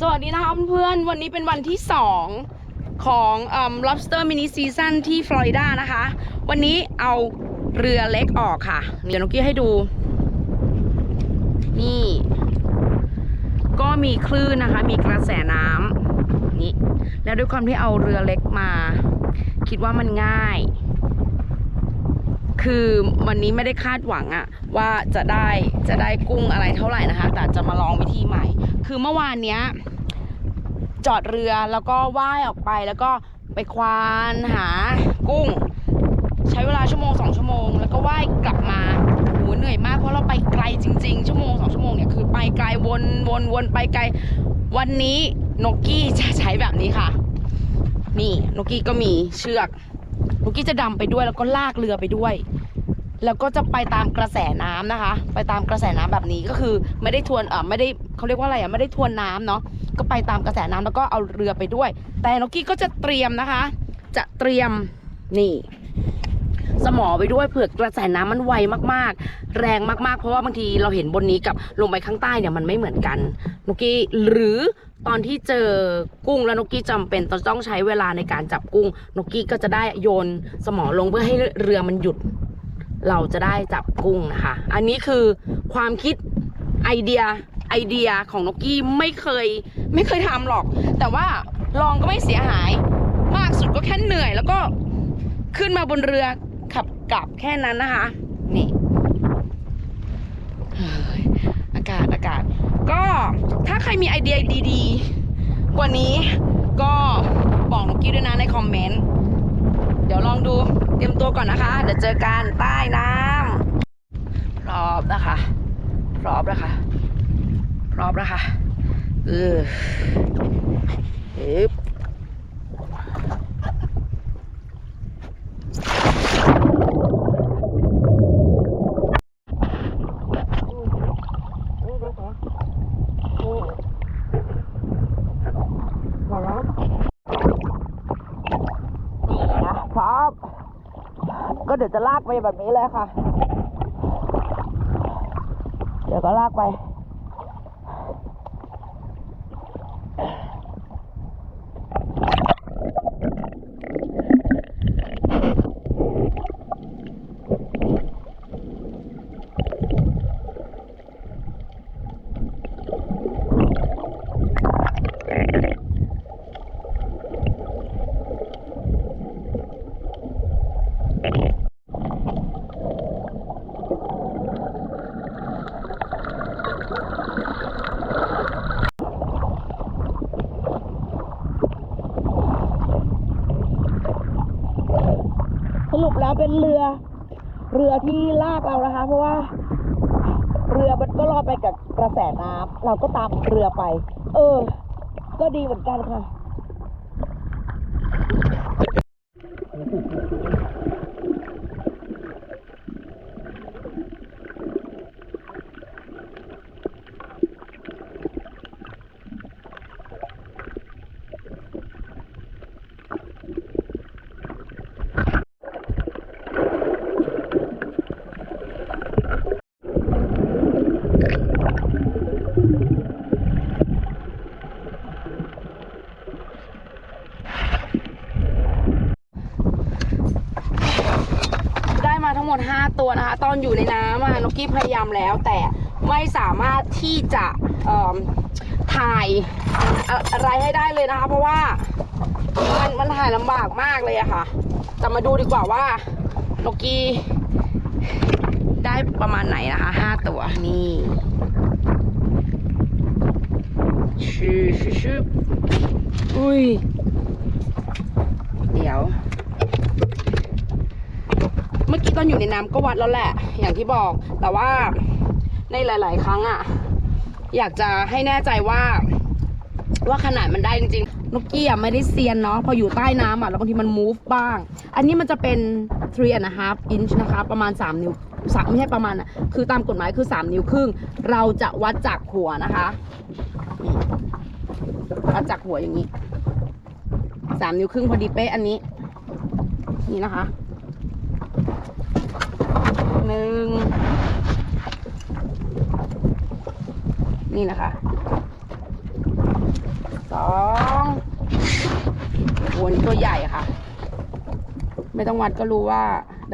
สวัสดีนะคะเพื่อนๆวันนี้เป็นวันที่สองของอ่อ lobster mini season ที่ฟลอริดานะคะ วันนี้เอาเรือเล็กออกค่ะ เดี๋ยวนกี้ให้ดู นี่ ก็มีคลื่นนะคะ มีกระแสน้ำนี่ แล้วด้วยความที่เอาเรือเล็กมา คิดว่ามันง่าย คือวันนี้ไม่ได้คาดหวังอะว่าจะได้จะได้กุ้งอะไรเท่าไหร่นะคะ แต่จะมาลองวิธีใหม่ คือเมื่อวานเนี้ย จอดเรือแล้วก็ว่ายออกไปแล้วก็ไปควานหากุ้ง ใช้เวลาชั่วโมงสองชั่วโมง แล้วก็ว่ายกลับมาโหเหนื่อยมากเพราะเราไปไกลจริง ๆ ชั่วโมงสองชั่วโมงเนี่ยคือไปไกลวนวนวนไปไกล วันนี้นกกี้จะใช้แบบนี้ค่ะ นี่นกกี้ก็มีเชือกนกกี้จะดำไปด้วยแล้วก็ลากเรือไปด้วย แล้วก็จะไปตามกระแสน้ำนะคะ ไปตามกระแสน้ำแบบนี้ก็คือไม่ได้ทวนเออไม่ได้เขาเรียกว่าอะไรอะไม่ได้ทวนน้ำเนาะ ก็ไปตามกระแสน้ำแล้วก็เอาเรือไปด้วย แต่นกกี้ก็จะเตรียมนะคะ จะเตรียมนี่ สมอไปด้วยเผื่อกระแสน้ำมันไวมากๆ แรงมากๆ เพราะว่าบางทีเราเห็นบนนี้กับลงไปข้างใต้เนี่ยมันไม่เหมือนกันนกกี้หรือตอนที่เจอกุ้งแล้วนกกี้จำเป็นต้องใช้เวลาในการจับกุ้ง นกกี้ก็จะได้โยนสมอลงเพื่อให้เรือมันหยุด เราจะได้จับกุ้งนะคะ อันนี้คือความคิดไอเดียไอเดียของนกกี้ไม่เคย ไม่เคยทำหรอก แต่ว่าลองก็ไม่เสียหาย มากสุดก็แค่เหนื่อย แล้วก็ขึ้นมาบนเรือขับกลับแค่นั้นนะคะ นี่อากาศอากาศ ก็ถ้าใครมีไอเดียดีๆ กว่านี้ก็บอกนกกี้ด้วยนะในคอมเมนต์ เดี๋ยวลองดูเตรียมตัวก่อนนะคะ เดี๋ยวเจอกันใต้น้ำพร้อมนะคะ พร้อมนะคะ พร้อมนะคะ เออฮึบพร้อมนี่นะพร้อมก็เดี๋ยวจะลากไปแบบนี้เลยค่ะ เดี๋ยวก็ลากไป ส รุปแล้วเป็นเรือ เรือที่ลากเรานะคะ เพราะว่า เรือมันก็ลอดไปกับกระแสน้ำเราก็ตามเรือไป เออ ก็ดีเหมือนกันค่ะ ได้มาทั้งหมด 5 ตอนอยู่ในน้ำอะนกกี้พยายามแล้ว แต่ไม่สามารถที่จะถ่ายอะไรให้ได้เลยนะคะ เพราะว่ามันมันถ่ายลำบากมากเลยอะค่ะ แต่มาดูดีกว่าว่านกกี้ได้ประมาณไหนนะคะ5ตัวนี่ชือชือชืออุ้ย เดี๋ยว กี้ตอนอยู่ในน้ำก็วัดแล้วแหละ อย่างที่บอก แต่ว่าในหลาย ๆ ครั้งอะอยากจะให้แน่ใจว่า ว่าขนาดมันได้จริงๆนกกี้อะไม่ได้เซียนเนาะพออยู่ใต้น้ำอะแล้วบางทีมัน move บ้าง อันนี้มันจะเป็น three and a half inch นะคะ ประมาณ 3 นิ้วสามไม่ใช่ประมาณอะคือตามกฎหมายคือ 3 นิ้วครึ่ง เราจะวัดจากหัวนะคะวัดจากหัวอย่างนี้ 3 นิ้วครึ่งพอดีเป๊ะอันนี้ นี่นะคะ หนึ่งนี่นะคะสองวนตัวใหญ่ค่ะ ไม่ต้องวัดก็รู้ว่า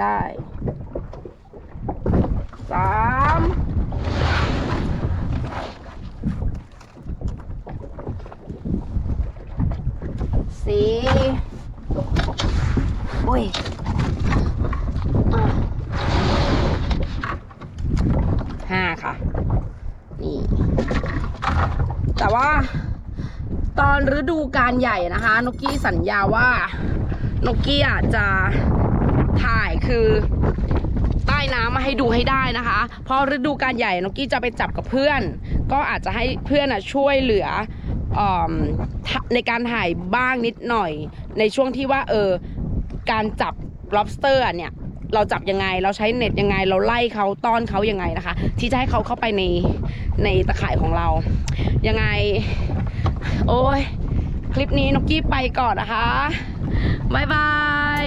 ได้สามสี่โอ้ยอะห้าค่ะ นี่ แต่ว่า ตอนฤดูการใหญ่นะคะนกกี้สัญญาว่านกกี้อาจจะถ่ายคือใต้น้ำมาให้ดูให้ได้นะคะ เพราะฤดูการใหญ่นกกี้จะไปจับกับเพื่อน ก็อาจจะให้เพื่อนช่วยเหลืออในการถ่ายบ้างนิดหน่อย ในช่วงที่ว่าเออการจับ lobster เนี่ย เราจับยังไง เราใช้เน็ตยังไง เราไล่เขาต้อนเขายังไงนะคะ ที่จะให้เขาเข้าไปในในตะข่ายของเรา ยังไง โอ้ย คลิปนี้นกกี้ไปก่อนนะคะบ๊ายบาย